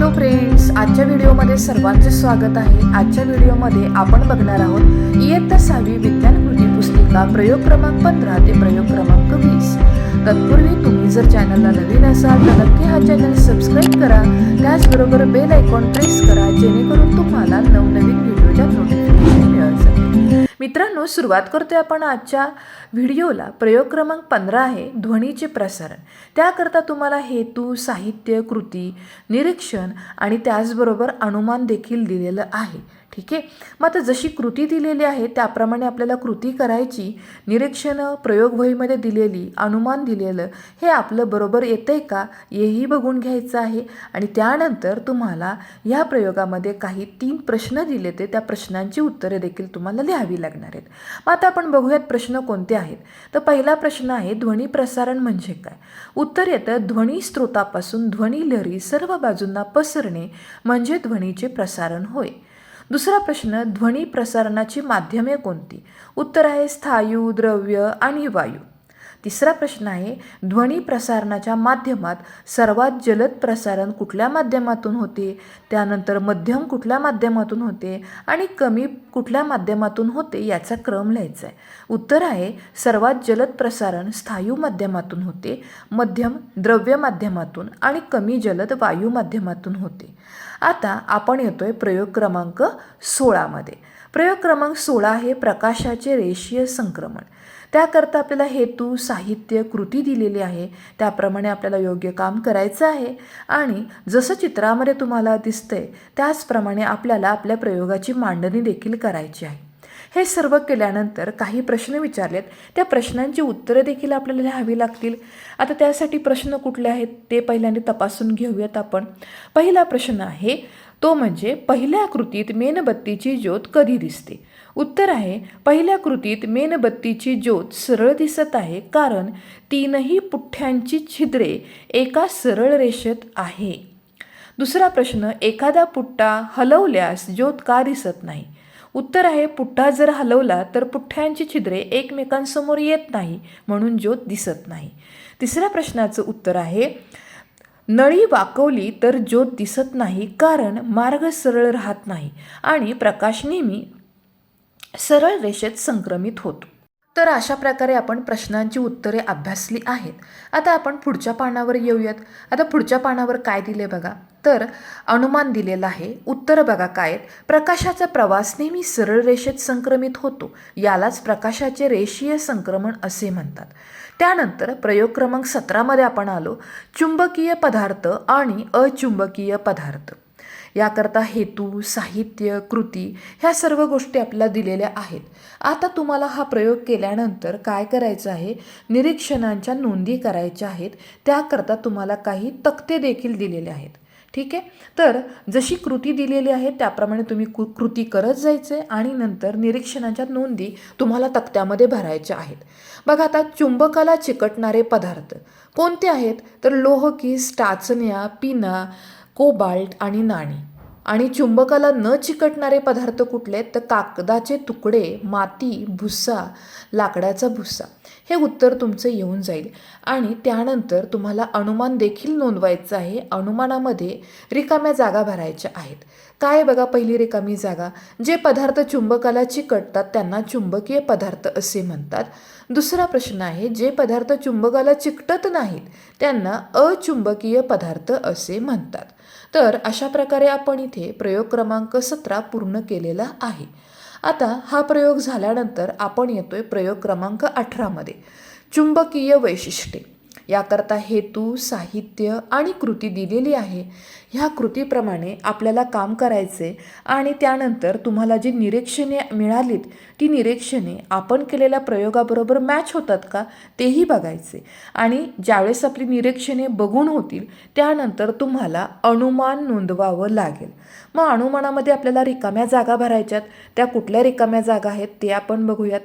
Hello friends आजच्या व्हिडिओमध्ये सर्वांचे स्वागत आहे. आजच्या व्हिडिओमध्ये आपण बघणार आहोत इयत्ता सहावी विज्ञान कृती पुस्तिका प्रयोग क्रमांक पंधरा ते प्रयोग क्रमांक वीस. तत्पूर्वी तुम्ही जर चॅनलला नवीन असाल तर नक्की हा चॅनल सबस्क्राईब करा. त्याचबरोबर बेल आयकॉन प्रेस करा जेणेकरून तुम्हाला नवनवीन व्हिडिओच्या नोटिफिकेशन मित्रांनो सुरुवात करतोय आपण आजच्या व्हिडिओला. प्रयोग क्रमांक पंधरा आहे ध्वनीचे प्रसारण. त्याकरता तुम्हाला हेतू साहित्य कृती निरीक्षण आणि त्याचबरोबर अनुमान देखील दिलेलं आहे. ठीक आहे? मग आता जशी कृती दिलेली आहे त्याप्रमाणे आपल्याला कृती करायची निरीक्षणं प्रयोगवहीमध्ये दिलेली अनुमान दिलेलं हे आपलं बरोबर येतं आहे का? हेही बघून घ्यायचं आहे. आणि त्यानंतर तुम्हाला या प्रयोगामध्ये काही तीन प्रश्न दिले ते त्या प्रश्नांची उत्तरे देखील तुम्हाला लिहावी लागणार आहेत. मग आता आपण बघूयात प्रश्न कोणते आहेत. तर पहिला प्रश्न आहे ध्वनी प्रसारण म्हणजे काय? उत्तर येतं ध्वनी स्रोतापासून ध्वनी लहरी सर्व बाजूंना पसरणे म्हणजे ध्वनीचे प्रसारण होय. दुसरा प्रश्न ध्वनी प्रसारणाची माध्यमे कोणती? उत्तर आहे स्थायू द्रव्य आणि वायू. तिसरा प्रश्न आहे ध्वनी प्रसारणाच्या माध्यमात सर्वात जलद प्रसारण कुठल्या माध्यमातून होते? त्यानंतर मध्यम कुठल्या माध्यमातून होते आणि कमी कुठल्या माध्यमातून होते याचा क्रम लिहायचा आहे. उत्तर आहे सर्वात जलद प्रसारण स्थायू माध्यमातून होते मध्यम द्रव्य माध्यमातून आणि कमी जलद वायू माध्यमातून होते. आता आपण येतोय प्रयोग क्रमांक सोळामध्ये प्रयोग क्रमांक सोळा हे प्रकाशाचे रेषीय संक्रमण. त्याकरता आपल्याला हेतू साहित्य कृती दिलेली आहे. त्याप्रमाणे आपल्याला योग्य काम करायचं आहे. आणि जसं चित्रामध्ये तुम्हाला दिसतंय त्याचप्रमाणे आपल्याला आपल्या प्रयोगाची मांडणी देखील करायची आहे. हे सर्व केल्यानंतर काही प्रश्न विचारलेत. त्या प्रश्नांची उत्तरं देखील आपल्याला लिहावी लागतील. आता त्यासाठी प्रश्न कुठले आहेत ते पहिल्यांदा तपासून घेऊयात आपण. पहिला प्रश्न आहे तो म्हणजे पहिल्या कृतीत मेणबत्तीची ज्योत कधी दिसते? उत्तर आहे पहिल्या कृतीत मेणबत्तीची ज्योत सरळ दिसत आहे कारण तीनही पुठ्ठ्यांची छिद्रे एका सरळ रेषेत आहे. दुसरा प्रश्न एखादा पुट्टा हलवल्यास ज्योत का दिसत नाही? उत्तर आहे पुट्टा जर हलवला तर पुठ्ठ्यांची छिद्रे एकमेकांसमोर येत नाही म्हणून ज्योत दिसत नाही. तिसऱ्या प्रश्नाचं उत्तर आहे नळी वाकवली तर ज्योत दिसत नाही कारण मार्ग सरळ राहत नाही आणि प्रकाश नेहमी सरळ रेषेत संक्रमित होतो. तर अशा प्रकारे आपण प्रश्नांची उत्तरे अभ्यासली आहेत. आता आपण पुढच्या पानावर येऊयात. आता पुढच्या पानावर काय दिले बघा? तर अनुमान दिलेलं आहे. उत्तर बघा काय आहेत. प्रकाशाचा प्रवास नेहमी सरळ रेषेत संक्रमित होतो. यालाच प्रकाशाचे रेषीय संक्रमण असे म्हणतात. त्यानंतर प्रयोग क्रमांक सतरामध्ये आपण आलो. चुंबकीय पदार्थ आणि अचुंबकीय पदार्थ. याकरता हेतू साहित्य कृती ह्या सर्व गोष्टी आपल्याला दिलेल्या आहेत. आता तुम्हाला हा प्रयोग केल्यानंतर काय करायचं आहे? निरीक्षणांच्या नोंदी करायच्या आहेत. त्याकरता तुम्हाला काही तक्ते देखील दिलेले आहेत. ठीक आहे? तर जशी कृती दिलेली आहे त्याप्रमाणे तुम्ही कृ कृती करत जायचे आणि नंतर निरीक्षणाच्या नोंदी तुम्हाला तक्त्यामध्ये भरायच्या आहेत. बघा आता चुंबकाला चिकटणारे पदार्थ कोणते आहेत? तर लोह की टाचण्या पिना कोबाल्ट आणि नाणी. आणि चुंबकाला न चिकटणारे पदार्थ कुठले तर कागदाचे तुकडे माती भुस्सा लाकडाचा भुस्सा हे उत्तर तुमचं येऊन जाईल. आणि त्यानंतर तुम्हाला अनुमान देखील नोंदवायचं आहे. अनुमानामध्ये रिकाम्या जागा भरायच्या आहेत. काय बघा पहिली रिकामी जागा? जे पदार्थ चुंबकाला चिकटतात त्यांना चुंबकीय पदार्थ असे म्हणतात. दुसरा प्रश्न आहे जे पदार्थ चुंबकाला चिकटत नाहीत त्यांना अचुंबकीय पदार्थ असे म्हणतात. तर अशा प्रकारे आपण इथे प्रयोग क्रमांक सतरा पूर्ण केलेला आहे. आता हा प्रयोग झाल्यानंतर आपण येतोय प्रयोग क्रमांक अठरामध्ये. चुंबकीय वैशिष्ट्ये. याकरता हेतू साहित्य आणि कृती दिलेली आहे. ह्या कृतीप्रमाणे आपल्याला काम करायचे आणि त्यानंतर तुम्हाला जी निरीक्षणे मिळालीत ती निरीक्षणे आपण केलेल्या प्रयोगाबरोबर मॅच होतात का तेही बघायचे. आणि ज्यावेळेस आपली निरीक्षणे बघून होतील त्यानंतर तुम्हाला अनुमान नोंदवावं लागेल. मग अनुमानामध्ये आपल्याला रिकाम्या जागा भरायच्यात त्या कुठल्या रिकाम्या जागा आहेत ते आपण बघूयात.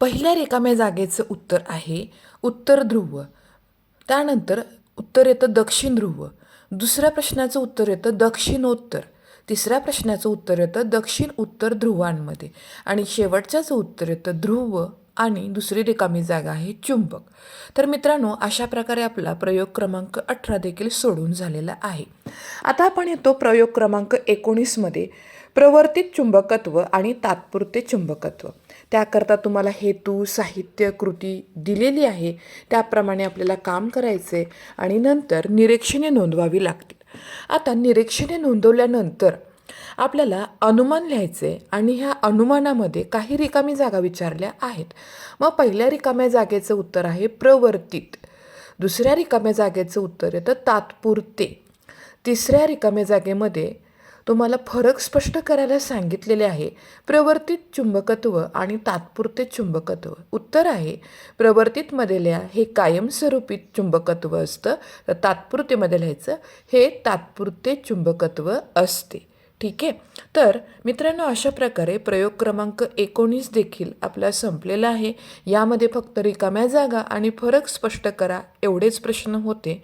पहिल्या रिकाम्या जागेचं उत्तर आहे उत्तर ध्रुव त्यानंतर उत्तर येतं दक्षिण ध्रुव. दुसऱ्या प्रश्नाचं उत्तर येतं दक्षिणोत्तर. तिसऱ्या प्रश्नाचं उत्तर येतं दक्षिण उत्तर ध्रुवांमध्ये. आणि शेवटच्याचं उत्तर येतं ध्रुव. आणि दुसरी रिकामी जागा आहे चुंबक. तर मित्रांनो अशा प्रकारे आपला प्रयोग क्रमांक अठरा देखील सोडून झालेला आहे. आता आपण येतो प्रयोग क्रमांक एकोणीसमध्ये प्रवर्तित चुंबकत्व आणि तात्पुरते चुंबकत्व. त्याकरता तुम्हाला हेतू साहित्य कृती दिलेली आहे. त्याप्रमाणे आपल्याला काम करायचे आणि नंतर निरीक्षणे नोंदवावी लागतील. आता निरीक्षणे नोंदवल्यानंतर आपल्याला अनुमान लिहायचे आणि ह्या अनुमानामध्ये काही रिकामी जागा विचारल्या आहेत. मग पहिल्या रिकाम्या जागेचं उत्तर आहे प्रवर्तित. दुसऱ्या रिकाम्या जागेचं उत्तर येतं तात्पुरते. तिसऱ्या रिकाम्या जागेमध्ये तुम्हाला फरक स्पष्ट करायला सांगितलेले आहे. प्रवर्तित चुंबकत्व आणि तात्पुरते चुंबकत्व. उत्तर आहे प्रवर्तितमध्ये लिहा हे कायमस्वरूपी चुंबकत्व असतं. तर तात्पुरतेमध्ये लिहायचं हे तात्पुरते चुंबकत्व असते. ठीक आहे. तर मित्रांनो अशा प्रकारे प्रयोग क्रमांक एकोणीस देखील आपला संपलेला आहे. यामध्ये फक्त रिकाम्या जागा आणि फरक स्पष्ट करा एवढेच प्रश्न होते.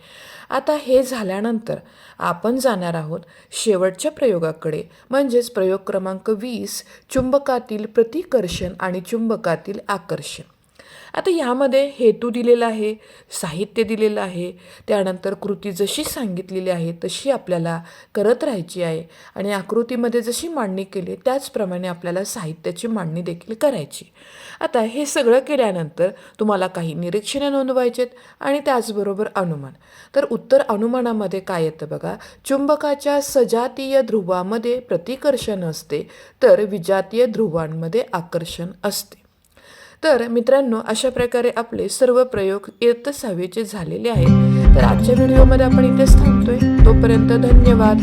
आता हे झाल्यानंतर आपण जाणार आहोत शेवटच्या प्रयोगाकडे. म्हणजेच प्रयोग क्रमांक वीस चुंबकातील प्रतिकर्षण आणि चुंबकातील आकर्षण. आता यामध्ये हेतू दिलेला आहे साहित्य दिलेलं आहे त्यानंतर कृती जशी सांगितलेली आहे तशी आपल्याला करत राहायची आहे आणि आकृतीमध्ये जशी मांडणी केली त्याचप्रमाणे आपल्याला साहित्याची मांडणी देखील करायची. आता हे सगळं केल्यानंतर तुम्हाला काही निरीक्षणे नोंदवायचेत आणि त्याचबरोबर अनुमान. तर उत्तर अनुमानामध्ये काय येतं बघा चुंबकाच्या सजातीय ध्रुवामध्ये प्रतिकर्षण असते तर विजातीय ध्रुवांमध्ये आकर्षण असते. तर मित्रांनो अशा प्रकारे आपले सर्व प्रयोग इयत्ता सहावीचे झालेले आहेत. तर आजच्या व्हिडिओमध्ये आपण इथेच थांबतोय. तोपर्यंत धन्यवाद.